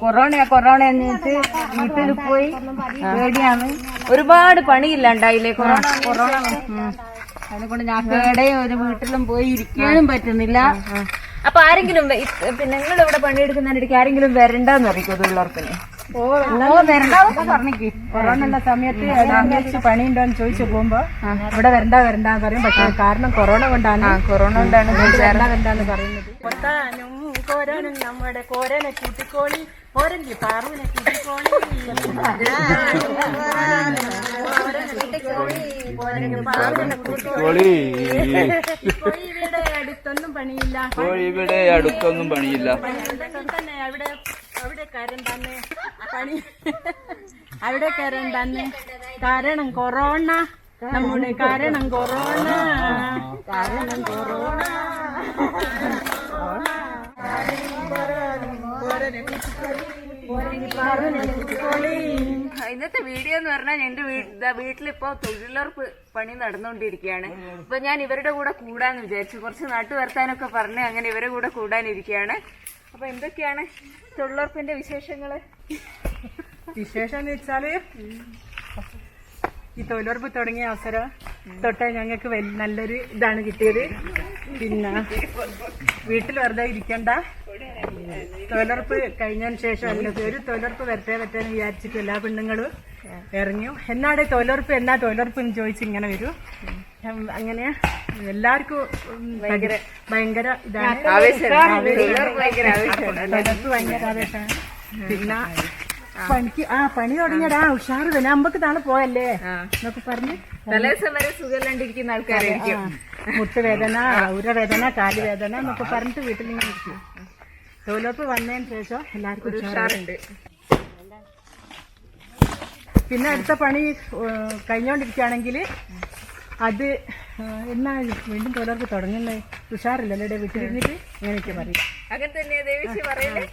Corona corona വീട്ടിൽ പോയി പേടിയാണ്. ഒരുപാട് പണിയില്ലാണ്ടായില്ലേ കൊറോണ കൊറോണ അതുകൊണ്ട് ഞാൻ പേടെ ഒരു വീട്ടിലും പോയി ഇരിക്കാനും പറ്റുന്നില്ല. അപ്പൊ ആരെങ്കിലും പിന്നെ നിങ്ങൾ ഇവിടെ പണിയെടുക്കുന്നതിനിടയ്ക്ക് ആരെങ്കിലും വരണ്ടെന്ന് അറിയിക്കും തൊഴിലുറപ്പിന് ഓ പറഞ്ഞേക്ക് സമയത്ത് വെച്ച് പണിയുണ്ടോന്ന് ചോദിച്ചു പോകുമ്പോ ഇവിടെ വരണ്ട വരണ്ടെന്ന് പറയും. പക്ഷെ കാരണം കൊറോണ കൊണ്ടാണ് ആ കൊറോണ കൊണ്ടാണ് വരണ്ട വരണ്ടെന്ന് പറയുന്നത്. കൊത്താനും കോരാനും നമ്മുടെ കോരനെ കൂട്ടിക്കോളി. കോരന്റെ പാറുവിനെ കൂട്ടിക്കോളി. കോഴി ഇവിടെ അടുത്തൊന്നും പണിയില്ല. കോഴി ഇവിടെ അടുത്തൊന്നും പണിയില്ല. തന്നെ അവിടെ കാര്യം കരണ്ടാന്ന് പണി. അവിടെ കയറണ്ടെന്ന് കാരണം കൊറോണ. നമ്മുടെ കാരണം കൊറോണ. കാരണം കൊറോണ. ഇന്നത്തെ വീഡിയോ എന്ന് പറഞ്ഞാൽ എന്റെ വീട്ടിലിപ്പോ തൊഴിലുറപ്പ് പണി നടന്നുകൊണ്ടിരിക്കുകയാണ് അപ്പൊ ഞാൻ ഇവരുടെ കൂടെ കൂടാന്ന് വിചാരിച്ചു. കുറച്ച് നാട്ടു വർത്താനൊക്കെ പറഞ്ഞ് അങ്ങനെ ഇവരുടെ കൂടെ കൂടാനിരിക്കുകയാണ് അപ്പൊ എന്തൊക്കെയാണ്? തൊഴിലുറപ്പിന്റെ വിശേഷങ്ങൾ? വിശേഷം എന്ന് വെച്ചാൽ ഈ തൊഴിലുറപ്പ് തുടങ്ങിയ അവസരം തൊട്ട ഞങ്ങൾക്ക് നല്ലൊരു ഇതാണ് കിട്ടിയത്. പിന്നെ വീട്ടിൽ വെറുതെ ഇരിക്കണ്ട. തൊഴിലുറപ്പ് കഴിഞ്ഞതിന് ശേഷം ഒരു തൊഴിലുറപ്പ് വരട്ടെ വരട്ടെ എന്ന് വിചാരിച്ചിട്ട് എല്ലാ പെണ്ണുങ്ങളും ഇറങ്ങി എന്നാടെ തൊഴിലുറപ്പ് എന്നാ തൊഴിലുറപ്പ് എന്ന് ചോദിച്ച് ഇങ്ങനെ വരും. അങ്ങനെ എല്ലാവർക്കും ഭയങ്കര ഭയങ്കര ഇതാണ്. ഭയങ്കര ആവേശമാണ്. പിന്നെ പണിക്ക് ആ പണി തുടങ്ങിയടാ. ഉഷാറ് തന്നെ. അമ്പക്ക് നാളെ പോയല്ലേ? എന്നൊക്കെ പറഞ്ഞ്. തലേദിവസം വരെ സുഖമില്ലാണ്ടിരിക്കുന്ന ആൾക്കാരായിരിക്കും. മുട്ടുവേദന ഉരവേദന കാലുവേദന എന്നൊക്കെ പറഞ്ഞിട്ട് വീട്ടിൽ ഇങ്ങനെ ഇരിക്കും. തൊഴിലുറപ്പ് വന്നതിന് ശേഷം എല്ലാവർക്കും ഉഷാറ്. ഉഷാറുണ്ട്. പിന്നെ അടുത്ത പണി കഴിഞ്ഞോണ്ടിരിക്കുകയാണെങ്കിൽ അത് എന്നാ വീണ്ടും തൊഴിലുറപ്പ് തുടങ്ങുന്നത്? ഉഷാറില്ലല്ലോ ഇവിടെ വീട്ടിലിരുന്നിട്ട്? എനിക്ക് പറയും. അങ്ങനെ തന്നെയാ ദേവിച്ച് പറയലേ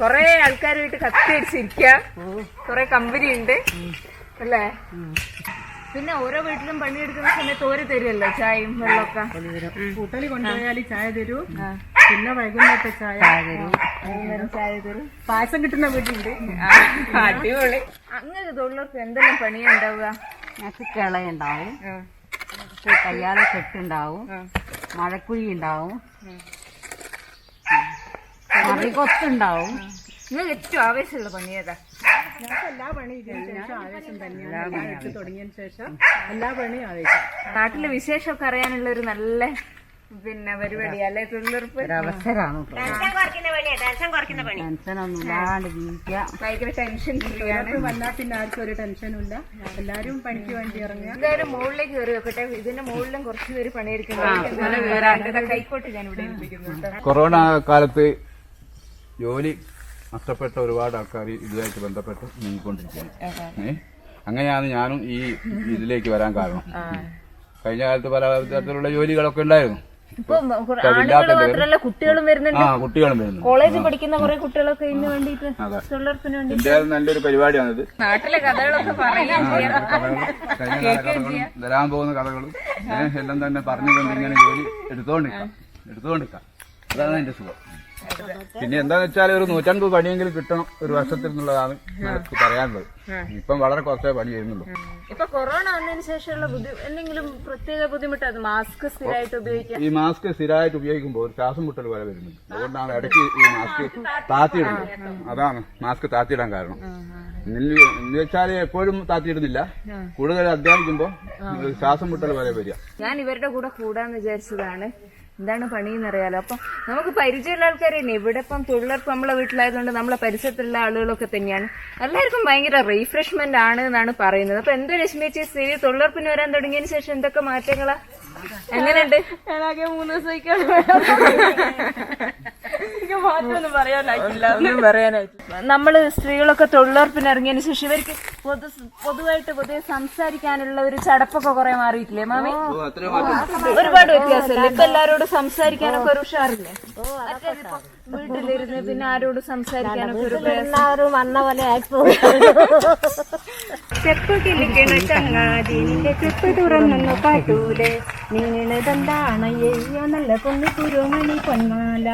കൊറേ ആൾക്കാരുമായിട്ട് കത്തി അടിച്ചിരിക്ക കൊറേ കമ്പനി ഉണ്ട് അല്ലേ? പിന്നെ ഓരോ വീട്ടിലും പണിയെടുക്കുന്ന സമയത്ത് ഓരോ തരുമല്ലോ ചായയും വെള്ളമൊക്കെ. കൂട്ടലി കൊണ്ടുപോയാൽ ചായ തരൂ. പിന്നെ വൈകുന്നേരത്തെ ചായ. വൈകുന്നേരം ചായ തരും പായസം കിട്ടുന്ന വീട്ടിലുണ്ട്. അടിപൊളി. അങ്ങനെ തൊഴിലുറപ്പ് എന്തെല്ലാം പണിയാ ഉണ്ടാവുക ഞങ്ങൾക്ക് കിളയുണ്ടാവും കയ്യാളെ കെട്ടുണ്ടാവും. മഴക്കുഴി ഉണ്ടാവും മറികൊത്തുണ്ടാവും. നിങ്ങൾക്ക് ഏറ്റവും ആവേശമുള്ള പണിയേതാ ഞങ്ങൾക്ക് എല്ലാ പണിയും ശേഷം ആവേശം തന്നെയാണ്. തുടങ്ങിയതിന് ശേഷം എല്ലാ പണിയും ആവേശം. നാട്ടിലെ വിശേഷമൊക്കെ അറിയാനുള്ള ഒരു നല്ല പിന്നെ പരിപാടി അല്ലെ? തൊഴിലുറപ്പ്? അവസരമാണ് ടെൻഷനൊന്നും ഇല്ലാണ്ട് ജീവിക്കാം ഭയങ്കര ടെൻഷൻ വന്നാൽ പിന്നെ ആർക്കും ഒരു ടെൻഷനും ഇല്ല. എല്ലാവരും പണിക്ക് വേണ്ടി ഇറങ്ങുക. എന്തായാലും മുകളിലേക്ക് കയറി വെക്കട്ടെ. ഇതിന്റെ മുകളിലും കുറച്ച് പേര് പണിയെടുക്കുന്നുണ്ട്. കൈക്കോട്ട് ഞാൻ ഇവിടെ ഏൽപ്പിക്കുന്നു കൊറോണ കാലത്ത് ജോലി നഷ്ടപ്പെട്ട ഒരുപാട് ആൾക്കാർ ഇതുമായിട്ട് ബന്ധപ്പെട്ട് നീങ്ങിക്കൊണ്ടിരിക്കുകയാണ്. അങ്ങനെയാണ് ഞാനും ഈ ഇതിലേക്ക് വരാൻ കാരണം. കഴിഞ്ഞ കാലത്ത് പല തരത്തിലുള്ള ജോലികളൊക്കെ ഉണ്ടായിരുന്നു. ഇപ്പൊ കുട്ടികളും വരുന്നുണ്ട്. ആ കുട്ടികളും വരുന്നു കോളേജിൽ പഠിക്കുന്ന കുറെ കുട്ടികളൊക്കെ ഇതിന് വേണ്ടിട്ട്. വേണ്ടി നല്ലൊരു പരിപാടിയാണിത്. നാട്ടിലെ കഥകളൊക്കെ പറയാൻ കഥകളും കഴിഞ്ഞ വരാൻ പോകുന്ന കഥകളും എല്ലാം തന്നെ പറഞ്ഞുകൊണ്ട് ഇങ്ങനെ ജോലി എടുത്തോണ്ടിരിക്കാം എടുത്തോണ്ടിരിക്കാം അതാണ് എന്റെ സുഖം. പിന്നെ എന്താന്ന് വെച്ചാൽ ഒരു നൂറ്റൻപത് പണിയെങ്കിലും കിട്ടണം ഒരു വർഷത്തിൽ എന്നുള്ളതാണ് നമുക്ക് പറയാനുള്ളത്. ഇപ്പം വളരെ കുറച്ചേ പണി വരുന്നുള്ളൂ ഇപ്പൊ കൊറോണ വന്നതിന് ശേഷമുള്ള എന്തെങ്കിലും പ്രത്യേക ബുദ്ധിമുട്ട് അത് മാസ്ക് സ്ഥിരമായിട്ട് ഉപയോഗിക്കാം? ഈ മാസ്ക് സ്ഥിരമായിട്ട് ഉപയോഗിക്കുമ്പോൾ ഒരു ശ്വാസം മുട്ടൽ വരെ വരുന്നുണ്ട്. അതുകൊണ്ടാണ് ഇടയ്ക്ക് ഈ മാസ്ക് താത്തിയിടുന്നത്. അതാണ് മാസ്ക് താത്തിയിടാൻ കാരണം. എന്ന് വെച്ചാൽ എപ്പോഴും താത്തിയിടുന്നില്ല. കൂടുതൽ അധ്വാനിക്കുമ്പോൾ ശ്വാസം മുട്ടൽ വരെ വരിക. ഞാൻ ഇവരുടെ കൂടെ കൂടാന്ന് വിചാരിച്ചതാണ്. എന്താണ് പണിയെന്നറിയാലോ? അപ്പം നമുക്ക് പരിചയമുള്ള ആൾക്കാർ തന്നെ ഇവിടെ ഇപ്പം തൊഴിലുറപ്പ് നമ്മളെ വീട്ടിലായതുകൊണ്ട് നമ്മളെ പരിസരത്തുള്ള ആളുകളൊക്കെ തന്നെയാണ്. എല്ലാവർക്കും ഭയങ്കര റീഫ്രഷ്മെന്റ് ആണ് എന്നാണ് പറയുന്നത്. അപ്പൊ എന്തോ രശ്മി ചേച്ചി സ്ഥിതി തൊഴിലുറപ്പിന് വരാൻ തുടങ്ങിയതിന് ശേഷം എന്തൊക്കെ മാറ്റങ്ങളാ? എങ്ങനെയുണ്ട്? മൂന്ന് ദിവസത്തേക്കാണ് നമ്മൾ സ്ത്രീകളൊക്കെ തൊഴിലുറപ്പിന് ഇറങ്ങിയതിന് ശേഷം ഇവർക്ക് പൊതു പൊതുവായിട്ട് പൊതുവെ സംസാരിക്കാനുള്ള ഒരു ചടപ്പൊക്കെ കുറെ മാറിയിട്ടില്ലേ മാമി? ഒരുപാട് വ്യത്യാസമില്ല? ഇപ്പൊ എല്ലാരോടും സംസാരിക്കാനൊക്കെ ഒരു ഉഷാറില്ലേ? വീട്ടിലിരുന്ന് പിന്നെ ആരോട് സംസാരിക്കാനൊക്കെ ഒരു പ്രയാസം. എല്ലാവരും വന്ന പോലെ ആയിപ്പോയി ചെപ്പ് കിളിക്കണ ചങ്ങാതി നിന്റെ ചെപ്പ് തുറന്നു കാട്ടൂലേ മിന്നിണതെന്താണ് അയ്യോ നല്ല കുന്നി കുരുമണി പൊന്മാല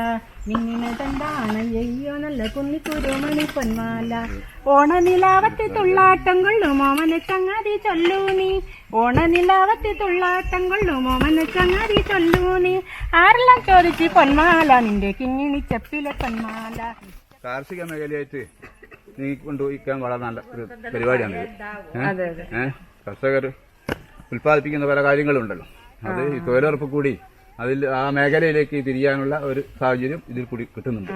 മിന്നിണതെന്താണ് അയ്യോ നല്ല കുന്നി കുരുമണി പൊന്മാല ഓണനിലാവത്തെ തുള്ളാട്ടം കൊള്ളു മോമന ചങ്ങാതി ചൊല്ലൂ നീ. ഓണനിലാവത്തെ തുള്ളാട്ടം കൊള്ളു മോമന ചങ്ങാതി ചൊല്ലൂ നീ. ആരെല്ലാം ചോദിച്ച് പൊന്മാല നിന്റെ കിങ്ങിണി ചെപ്പിലെ പൊന്മാല കാർഷിക മേഖലയായിട്ട് നീ കൊണ്ടുപോയിക്കാൻ വളരെ നല്ല ഒരു പരിപാടിയാണ് കർഷകർ ഉൽപ്പാദിപ്പിക്കുന്ന പല കാര്യങ്ങളുണ്ടല്ലോ. അത് തൊഴിലുറപ്പ് കൂടി അതിൽ ആ മേഖലയിലേക്ക് തിരിയാനുള്ള ഒരു സാഹചര്യം ഇതിൽ കൂടി കിട്ടുന്നുണ്ട്.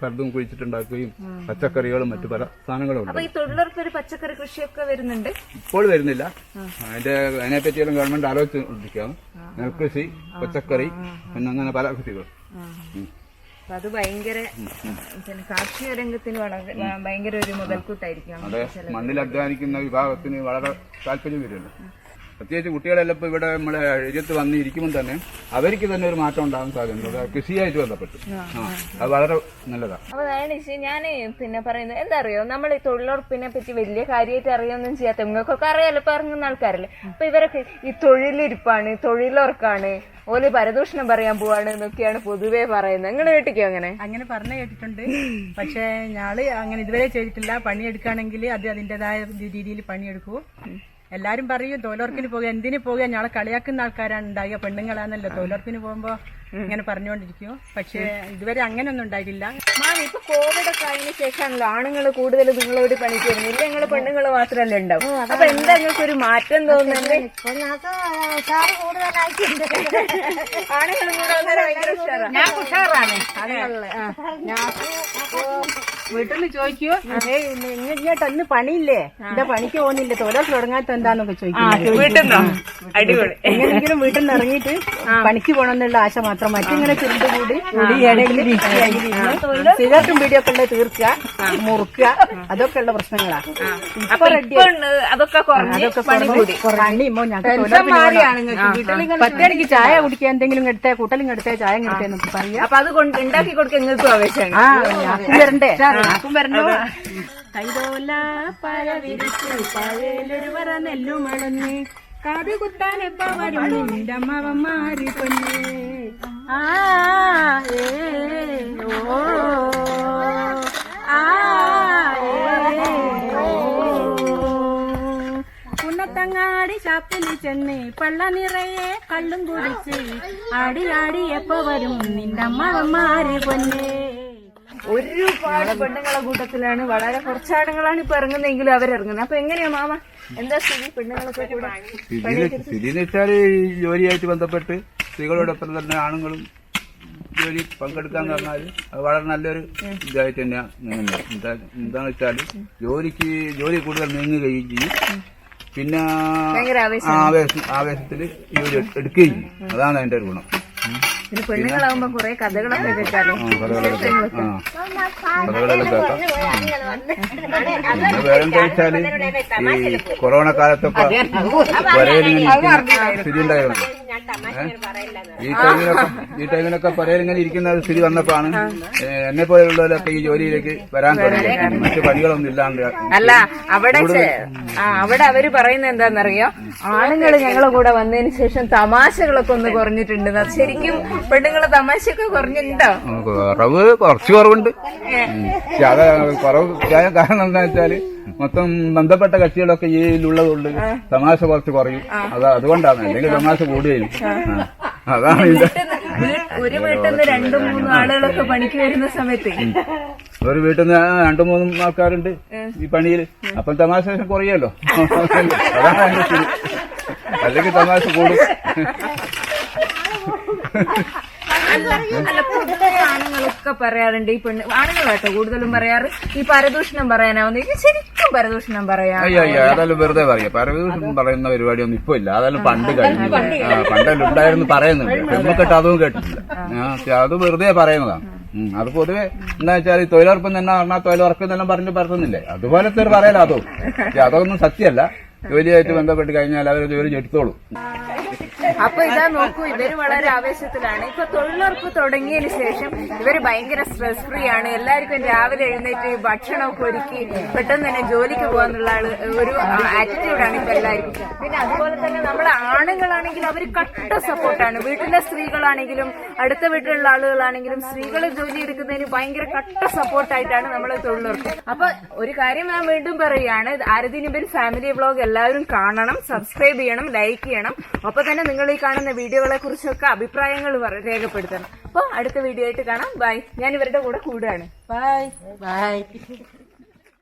പലതും കുഴിച്ചിട്ടുണ്ടാക്കുകയും പച്ചക്കറികളും മറ്റു പല സാധനങ്ങളും ഉണ്ട്. പച്ചക്കറി കൃഷിയൊക്കെ വരുന്നുണ്ട്? ഇപ്പോൾ വരുന്നില്ല. അതിന്റെ അതിനെ പറ്റിയെല്ലാം ഗവൺമെന്റ് ആലോചിച്ചിരിക്കാം നെൽകൃഷി പച്ചക്കറി പിന്നെ അങ്ങനെ പല കൃഷികൾ അത് ഭയങ്കര കാർഷിക രംഗത്തിന് ഭയങ്കര ഒരു മുതൽക്കൂട്ടായിരിക്കും മണ്ണിൽ അധ്വാനിക്കുന്ന വിഭാഗത്തിന് വളരെ താല്പര്യം വരുമല്ലോ പ്രത്യേകിച്ച് കുട്ടികളെല്ലാം ഇപ്പൊ ഇവിടെ നമ്മളെ എഴുതി വന്നിരിക്കുമ്പോൾ തന്നെ അവർക്ക് തന്നെ ഒരു മാറ്റം ഉണ്ടാകാൻ സാധ്യതയുണ്ട്. അത് കൃഷിയായിട്ട് ബന്ധപ്പെട്ട്. ആ അത് വളരെ നല്ലതാണ്. അപ്പൊ ഞാനിച്ച് ഞാൻ പിന്നെ പറയുന്നത് എന്താ അറിയോ നമ്മൾ ഈ തൊഴിലുറപ്പിനെ പറ്റി വലിയ കാര്യമായിട്ട് അറിയൊന്നും ചെയ്യാത്ത നിങ്ങൾക്കൊക്കെ അറിയാലോ ഇപ്പൊ ഇറങ്ങുന്ന ആൾക്കാരല്ലേ? അപ്പൊ ഇവരൊക്കെ ഈ തൊഴിലിരിപ്പാണ് തൊഴിലുറക്കാണ് ഓൽ പരദൂഷണം പറയാൻ പോവാണ് എന്നൊക്കെയാണ് പൊതുവേ പറയുന്നത്. നിങ്ങൾ കേട്ടിക്കോ അങ്ങനെ? അങ്ങനെ പറഞ്ഞു കേട്ടിട്ടുണ്ട്. പക്ഷേ ഞാൾ അങ്ങനെ ഇതുവരെ ചെയ്തിട്ടില്ല. പണിയെടുക്കുകയാണെങ്കിൽ അത് അതിന്റെതായ രീതിയിൽ പണിയെടുക്കൂ. എല്ലാരും പറയും തൊഴിലുറപ്പിന് പോകുക എന്തിനു പോകുക? ഞങ്ങളെ കളിയാക്കുന്ന ആൾക്കാരാണ് ഉണ്ടാകുക പെണ്ണുങ്ങളാന്നല്ലോ തൊഴിലുറപ്പിന് പോകുമ്പോ ഇങ്ങനെ പറഞ്ഞുകൊണ്ടിരിക്കും. പക്ഷേ ഇതുവരെ അങ്ങനെയൊന്നും ഉണ്ടായിട്ടില്ല. മാമി ഇപ്പൊ കോവിഡ് ഒക്കെ ആയതിനു ശേഷമാണല്ലോ ആണുങ്ങൾ കൂടുതൽ നിങ്ങളോട് പണിക്ക് വരുന്നത് ഇല്ല നിങ്ങൾ പെണ്ണുങ്ങൾ മാത്രമല്ലേ ഉണ്ടാവും. അപ്പൊ എന്താ നിങ്ങൾക്ക് ഒരു മാറ്റം തോന്നുന്നത്? ആണുങ്ങൾ കൂടെ വന്നാൽ ഭയങ്കര ഉഷാറാ. ഞാൻ ഉഷാറാണ്. ഞാൻ വീട്ടിൽ ചോദിക്കോ അതേ ഇങ്ങോട്ട് ഒന്ന് പണിയില്ലേ? എന്താ പണിക്ക് പോകുന്നില്ലേ? തൊഴിലുറപ്പ് തുടങ്ങാത്ത എന്താന്നൊക്കെ ചോദിക്കും. വീട്ടിൽ എങ്ങനെയെങ്കിലും വീട്ടിൽ നിന്ന് ഇറങ്ങിയിട്ട് പണിക്ക് പോകണമെന്നുള്ള ആശ മാത്രം മറ്റിങ്ങനെ ചുരുണ്ടുകൂടി സിഗരറ്റും വീഡിയോ ഉള്ളത് തീർക്കുക മുറുക്കുക അതൊക്കെ ഉള്ള പ്രശ്നങ്ങളാ. ഇപ്പൊ അതൊക്കെ കുറഞ്ഞ് പണി കൂടി. പണി ഇമ്മോ ഞങ്ങൾക്ക് പത്തടിക്ക് ചായ കുടിക്കാൻ എന്തെങ്കിലും എടുത്തേ കൂട്ടലും എടുത്തേ ചായ എടുത്തേന്ന് പറയാ അപ്പൊ അത് ഉണ്ടാക്കി കൊടുക്കാൻ നിങ്ങൾക്കും ആവേശമാണ്. ആ ഞാക്കും വരണ്ടേ ഞാക്കും വരണോ? കൈതോല പഴ വിരിച്ച് പഴയിലൊരു വറ നെല്ലു മളഞ്ഞ് കാത് കുത്താനെപ്പ വരും നിന്റെ പൊന്നെ. ആ ഓ ആ കുന്നത്തങ്ങാടി ഷാപ്പിൽ ചെന്ന് പള്ള നിറയെ കള്ളും കുടിച്ച് ആടി ആടി എപ്പോ വരും നിന്റെ മാറി പൊന്നെ. ഒരുപാട് പെണ്ണുങ്ങളെ കൂട്ടത്തിലാണ്. വളരെ കുറച്ച് ആണുങ്ങളാണ് ഇപ്പൊ ഇറങ്ങുന്നതെങ്കിലും അവരിറങ്ങുന്നത്. അപ്പൊ എങ്ങനെയാ മാമ? എന്താ സ്ഥിതി പെണ്ണുങ്ങളൊക്കെ കൂടെ? സ്ഥിതി എന്ന് വെച്ചാൽ ജോലിയായിട്ട് ബന്ധപ്പെട്ട് സ്ത്രീകളോടൊപ്പം തന്നെ ആണുങ്ങളും ജോലി പങ്കെടുക്കാന്ന് പറഞ്ഞാൽ അത് വളരെ നല്ലൊരു ഇതായിട്ട് തന്നെയാണ് എന്താണെന്ന് വെച്ചാൽ ജോലിക്ക് ജോലി കൂടുതൽ നീങ്ങുകയും ചെയ്യും. പിന്നെ ആവേശം. ആവേശം ആവേശത്തിൽ ജോലി എടുക്കുകയും ചെയ്യും. അതാണ് അതിന്റെ ഒരു ഗുണം. പിന്നെ പെണ്ണുങ്ങളാവുമ്പോ കുറെ കഥകളൊക്കെ കേൾക്കാലോ? വേറെന്താ വെച്ചാൽ ഈ കൊറോണ കാലത്തൊക്കെ സ്ഥിതി ഉണ്ടായിരുന്നു? ഈ ടൈമിലൊക്കെ ഈ ടൈമിലൊക്കെ പുരയിലിങ്ങനെ ഇരിക്കുന്ന ഒരു സ്ഥിതി വന്നപ്പോഴാണ് എന്നെ പോലെയുള്ളവരൊക്കെ ഈ ജോലിയിലേക്ക് വരാൻ തുടങ്ങി മറ്റു പണികളൊന്നും ഇല്ലാണ്ട്. അല്ല അവിടെ ആ അവിടെ അവർ പറയുന്നത് എന്താണെന്നറിയോ? ആണുങ്ങൾ ഞങ്ങളെ കൂടെ വന്നതിന് ശേഷം തമാശകളൊക്കെ ഒന്ന് കുറഞ്ഞിട്ടുണ്ട്. ശരിക്കും പെണ്ണുങ്ങളെ തമാശയൊക്കെ കുറഞ്ഞിട്ടുണ്ടോ? കുറവ് കുറച്ച് കുറവുണ്ട്. അത് കുറവ് കാരണം എന്താ വെച്ചാൽ മൊത്തം ബന്ധപ്പെട്ട കക്ഷികളൊക്കെ ഈ ഇതിലുള്ളതുകൊണ്ട് തമാശ കുറച്ച് കുറയും. അതാ അതുകൊണ്ടാണ്. അല്ലെങ്കിൽ തമാശ കൂടുകയും അതാണ് ഒരു വീട്ടിൽ നിന്ന് രണ്ടും മൂന്നും ആളുകളൊക്കെ പണിക്ക് വരുന്ന സമയത്ത്. ഒരു വീട്ടിൽ നിന്ന് രണ്ടു മൂന്നും ആൾക്കാരുണ്ട് ഈ പണിയിൽ. അപ്പം തമാശ കുറയല്ലോ അതാണ് അല്ലെങ്കിൽ തമാശ കൂടും. അല്ല അല്ല പൊതുവെ ആണുങ്ങളൊക്കെ പറയാറുണ്ട് ഈ പെണ്ണ്. ആണുങ്ങളാട്ടോ കൂടുതലും പറയാറ്. ഈ പരദൂഷണം പറയാനാവുന്ന ശരിക്കും പരദൂഷണം പറയാ അയ്യോ അയ്യോ അതെല്ലാം വെറുതെ പറയാം. പരദൂഷണം പറയുന്ന പരിപാടി ഒന്നും ഇപ്പൊ ഇല്ല. അതെല്ലാം പണ്ട് കഴിഞ്ഞു. പണ്ടല്ല ഉണ്ടായിരുന്നു പറയുന്നുണ്ട്. പെൺമക്കെട്ട് അതും കേട്ടിട്ടില്ല. അത് വെറുതെ പറയുന്നതാണ്. അത് പൊതുവെ എന്താ വെച്ചാൽ ഈ തൊഴിലുറപ്പ് തന്നെ പറഞ്ഞാൽ തൊഴിലുറപ്പ് എന്നെല്ലാം പറഞ്ഞ് പറയുന്നില്ലേ അതുപോലത്തെ ഒരു പറയല അതോ. അതൊന്നും സത്യമല്ല. ജോലിയായിട്ട് ബന്ധപ്പെട്ട് കഴിഞ്ഞാൽ അവർ ജോലി എടുത്തോളൂ അപ്പൊ ഇതാ നോക്കൂ ഇവർ വളരെ ആവേശത്തിലാണ്. ഇപ്പൊ തൊഴിലുറപ്പ് തുടങ്ങിയതിന് ശേഷം ഇവർ ഭയങ്കര സ്ട്രെസ് ഫ്രീ ആണ്. എല്ലാവർക്കും രാവിലെ എഴുന്നേറ്റ് ഭക്ഷണമൊക്കെ ഒരുക്കി പെട്ടെന്ന് തന്നെ ജോലിക്ക് പോകാന്നുള്ള ഒരു ആറ്റിറ്റ്യൂഡാണ് ഇപ്പൊ എല്ലാവർക്കും. പിന്നെ അതുപോലെ തന്നെ നമ്മളെ ആണുങ്ങളാണെങ്കിൽ അവർ കട്ട സപ്പോർട്ടാണ് വീട്ടിലെ സ്ത്രീകളാണെങ്കിലും അടുത്ത വീട്ടിലുള്ള ആളുകളാണെങ്കിലും സ്ത്രീകൾ ജോലി എടുക്കുന്നതിന് ഭയങ്കര കട്ട സപ്പോർട്ടായിട്ടാണ് നമ്മൾ തൊഴിലുറപ്പ്. അപ്പൊ ഒരു കാര്യം ഞാൻ വീണ്ടും പറയുകയാണ് ആരതിനുബിൽ ഫാമിലി വ്ളോഗ് എല്ലാവരും കാണണം സബ്സ്ക്രൈബ് ചെയ്യണം ലൈക്ക് ചെയ്യണം. ഒപ്പം തന്നെ നിങ്ങൾ ഈ കാണുന്ന വീഡിയോകളെ കുറിച്ചൊക്കെ അഭിപ്രായങ്ങൾ രേഖപ്പെടുത്തണം. അപ്പോൾ അടുത്ത വീഡിയോ ആയിട്ട് കാണാം. ബൈ ഞാൻ ഇവരുടെ കൂടെ കൂടുകയാണ്. Bye bye